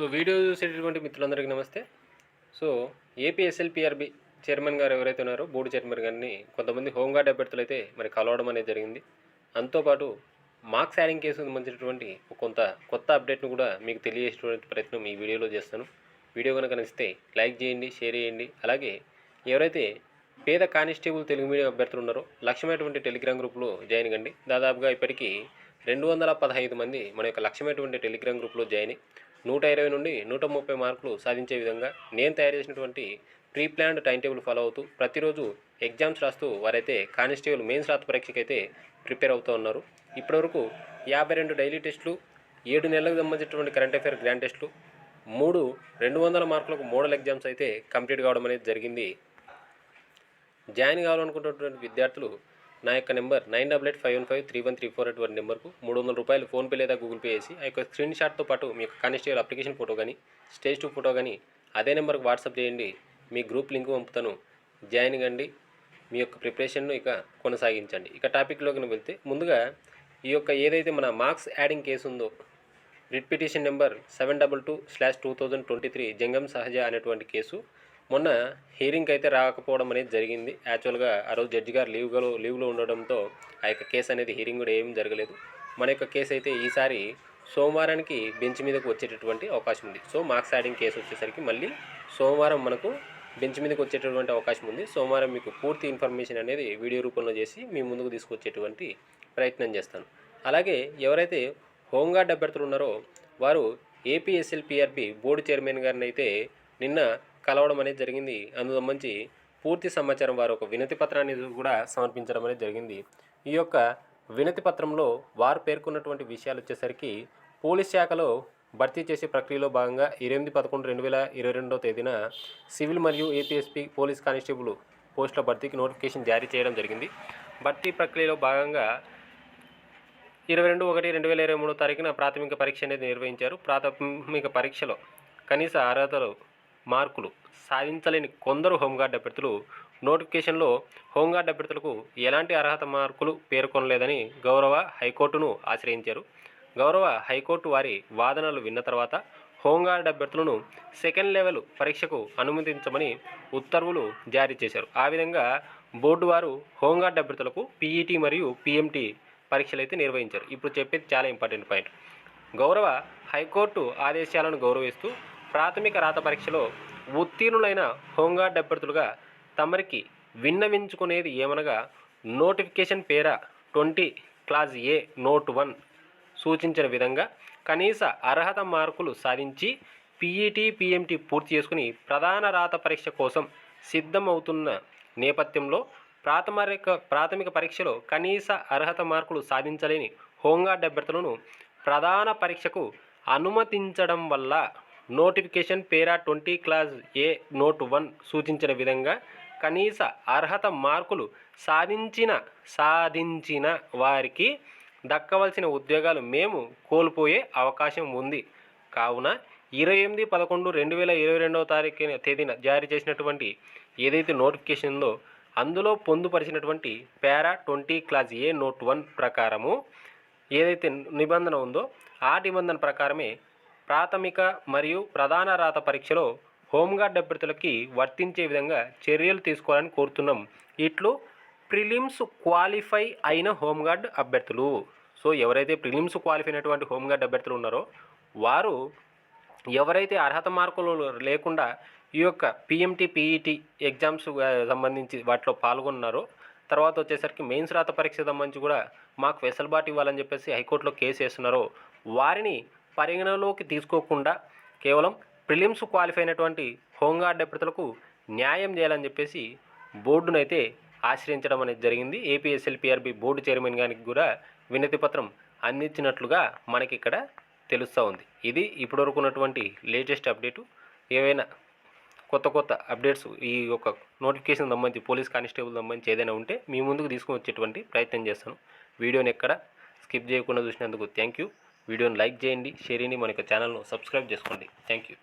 So video చూసేటటువంటి మిత్రులందరికీ నమస్తే. సో ఏపీఎస్ఎల్పిఆర్బి చైర్మన్ గారు ఎవరైతే ఉన్నారో బోర్డు చైర్మన్ గారిని కొంతమంది హోంగార్డ్ అభ్యర్థులు అయితే మరి కలవడం అనేది జరిగింది. అంతోపాటు మార్క్స్ యాడింగ్ కేసు సంబంధించినటువంటి ఒక కొంత కొత్త అప్డేట్ను కూడా మీకు తెలియజేసేటువంటి ప్రయత్నం ఈ వీడియోలో చేస్తాను. వీడియో కనుక నచ్చితే లైక్ చేయండి షేర్ చేయండి. అలాగే ఎవరైతే పేద కానిస్టేబుల్ తెలుగు మీడియం అభ్యర్థులు ఉన్నారో లక్ష్యమైనటువంటి టెలిగ్రామ్ గ్రూప్లో జాయిన్ కండి. దాదాపుగా ఇప్పటికీ రెండు వందల పదహైదు మంది మన యొక్క లక్ష్యమైనటువంటి టెలిగ్రామ్ గ్రూప్లో జాయిన్ నూట ఇరవై నుండి నూట ముప్పై మార్కులు సాధించే విధంగా నేను తయారు చేసినటువంటి pre planned time table follow అవుతూ ప్రతిరోజు ఎగ్జామ్స్ రాస్తూ వారైతే కానిస్టేబుల్ మెయిన్స్ రాత పరీక్షకైతే ప్రిపేర్ అవుతూ ఉన్నారు. ఇప్పటివరకు యాభై రెండు డైలీ టెస్టులు ఏడు నెలలకు సంబంధించినటువంటి కరెంట్ అఫైర్ గ్రాండ్ టెస్టులు మూడు రెండు వందల మార్కులకు మోడల్ ఎగ్జామ్స్ అయితే కంప్లీట్ కావడం అనేది జరిగింది. జాయిన్ కావాలనుకున్నటువంటి విద్యార్థులు నా యొక్క number nine double eight five one five three one three four eight one నెంబర్కు మూడు వందల రూపాయలు ఫోన్పే లేదా గూగుల్ పే చేసి ఆ యొక్క స్క్రీన్ షాట్తో పాటు మీ యొక్క కానిస్టేబుల్ అప్లికేషన్ ఫోటో కానీ స్టేజ్ టూ ఫోటో కానీ అదే నెంబర్కి వాట్సాప్ చేయండి. మీ గ్రూప్ లింక్ పంపుతాను. జాయిన్ కండి. మీ యొక్క ప్రిపరేషన్ను ఇక కొనసాగించండి. ఇక టాపిక్లోకి వెళ్తే ముందుగా ఈ యొక్క ఏదైతే మన మార్క్స్ యాడింగ్ కేసు ఉందో writ petition number seven double two slash two thousand twenty three Jangam Sahaja అనేటువంటి కేసు మొన్న హీరింగ్కి అయితే రాకపోవడం అనేది జరిగింది. యాక్చువల్గా ఆ రోజు జడ్జి గారు లీవ్లో లీవ్లో ఉండడంతో ఆ యొక్క కేసు అనేది హీరింగ్ కూడా ఏం జరగలేదు. మన యొక్క కేసు అయితే ఈసారి సోమవారానికి బెంచ్ మీదకు వచ్చేటటువంటి అవకాశం ఉంది. సో మార్క్స్ యాడింగ్ కేసు వచ్చేసరికి మళ్ళీ సోమవారం మనకు బెంచ్ మీదకి వచ్చేటటువంటి అవకాశం ఉంది. సోమవారం మీకు పూర్తి ఇన్ఫర్మేషన్ అనేది వీడియో రూపంలో చేసి మీ ముందుకు తీసుకొచ్చేటువంటి ప్రయత్నం చేస్తాను. అలాగే ఎవరైతే హోంగార్డ్ అభ్యర్థులు ఉన్నారో వారు ఏపీఎస్ఎల్పిఆర్బి బోర్డు చైర్మన్ గారిని అయితే నిన్న కలవడం అనేది జరిగింది. అందులో సంబంధించి పూర్తి సమాచారం వారు ఒక వినతి పత్రాన్ని కూడా సమర్పించడం అనేది జరిగింది. ఈ యొక్క వినతి పత్రంలో వారు పేర్కొన్నటువంటి విషయాలు వచ్చేసరికి పోలీస్ శాఖలో భర్తీ చేసే ప్రక్రియలో భాగంగా ఎనిమిది పదకొండు రెండు వేల ఇరవై రెండవ తేదీన సివిల్ మరియు ఏపీఎస్పీ పోలీస్ కానిస్టేబుల్ పోస్టుల భర్తీకి నోటిఫికేషన్ జారీ చేయడం జరిగింది. భర్తీ ప్రక్రియలో భాగంగా ఇరవై రెండు ఒకటి రెండు వేల ఇరవై మూడో తారీఖున ప్రాథమిక పరీక్ష అనేది నిర్వహించారు. ప్రాథమిక పరీక్షలో కనీస అర్హతలు మార్కులు సాధించలేని కొందరు హోంగార్డ్ అభ్యర్థులు నోటిఫికేషన్లో హోంగార్డ్ అభ్యర్థులకు ఎలాంటి అర్హత మార్కులు పేర్కొనలేదని గౌరవ హైకోర్టును ఆశ్రయించారు. గౌరవ హైకోర్టు వారి వాదనలు విన్న తర్వాత హోంగార్డ్ అభ్యర్థులను సెకండ్ లెవెల్ పరీక్షకు అనుమతించమని ఉత్తర్వులు జారీ చేశారు. ఆ విధంగా బోర్డు వారు హోంగార్డ్ అభ్యర్థులకు పీఈటీ మరియు పీఎంటీ పరీక్షలు అయితే నిర్వహించారు. ఇప్పుడు చెప్పేది చాలా ఇంపార్టెంట్ పాయింట్. గౌరవ హైకోర్టు ఆదేశాలను గౌరవిస్తూ ప్రాథమిక రాత పరీక్షలో ఉత్తీర్ణులైన హోంగార్డ్ అభ్యర్థులుగా తమరికి విన్నవించుకునేది ఏమనగా notification para twenty class A note one సూచించిన విధంగా కనీస అర్హత మార్కులు సాధించి పీఈటీ పీఎంటీ పూర్తి చేసుకుని ప్రధాన రాత పరీక్ష కోసం సిద్ధమవుతున్న నేపథ్యంలో ప్రాథమిక ప్రాథమిక పరీక్షలో కనీస అర్హత మార్కులు సాధించలేని హోంగార్డ్ అభ్యర్థులను ప్రధాన పరీక్షకు అనుమతించడం వల్ల notification para twenty class A note one సూచించిన విధంగా కనీస అర్హత మార్కులు సాధించిన సాధించిన వారికి దక్కవలసిన ఉద్యోగాలు మేము కోల్పోయే అవకాశం ఉంది. కావున ఇరవై ఎనిమిది పదకొండు రెండు వేల ఇరవై రెండవ తారీఖు తేదీన జారీ చేసినటువంటి ఏదైతే నోటిఫికేషన్ ఉందో అందులో పొందుపరిచినటువంటి para twenty class A note one ప్రకారము ఏదైతే నిబంధన ఉందో ఆ నిబంధన ప్రకారమే ప్రాథమిక మరియు ప్రధాన రాత పరీక్షలో హోంగార్డ్ అభ్యర్థులకి వర్తించే విధంగా చర్యలు తీసుకోవాలని కోరుతున్నాం. ఇట్లు ప్రిలిమ్స్ క్వాలిఫై అయిన హోంగార్డ్ అభ్యర్థులు. సో ఎవరైతే ప్రిలిమ్స్ క్వాలిఫై అయినటువంటి హోంగార్డ్ అభ్యర్థులు ఉన్నారో వారు ఎవరైతే అర్హత మార్కులు లేకుండా ఈ యొక్క పిఎంటీ పీఈటీ ఎగ్జామ్స్ సంబంధించి వాటిలో పాల్గొన్నారో తర్వాత వచ్చేసరికి మెయిన్స్ రాత పరీక్ష సంబంధించి కూడా మాకు వెసలుబాటు ఇవ్వాలని చెప్పేసి హైకోర్టులో కేసు వేస్తున్నారో వారిని పరిగణలోకి తీసుకోకుండా కేవలం ప్రిలిమ్స్ క్వాలిఫై అయినటువంటి హోంగార్డ్ అభ్యర్థులకు న్యాయం చేయాలని చెప్పేసి బోర్డునైతే ఆశ్రయించడం అనేది జరిగింది. ఏపీఎస్ఎల్పిఆర్బి బోర్డు చైర్మన్ గారికి కూడా వినతి పత్రం అందించినట్లుగా మనకి ఇక్కడ తెలుస్తూ ఉంది. ఇది ఇప్పటివరకు ఉన్నటువంటి లేటెస్ట్ అప్డేటు. ఏవైనా కొత్త కొత్త అప్డేట్స్ ఈ యొక్క నోటిఫికేషన్ సంబంధించి పోలీస్ కానిస్టేబుల్ సంబంధించి ఏదైనా ఉంటే మీ ముందుకు తీసుకొని వచ్చేటువంటి ప్రయత్నం చేస్తాను. వీడియోని ఎక్కడ స్కిప్ చేయకుండా చూసినందుకు థ్యాంక్ యూ. వీడియోని లైక్ చేయండి షేర్ చేయండి. మన యొక్క ఛానల్ను సబ్స్క్రైబ్ చేసుకోండి. Thank you.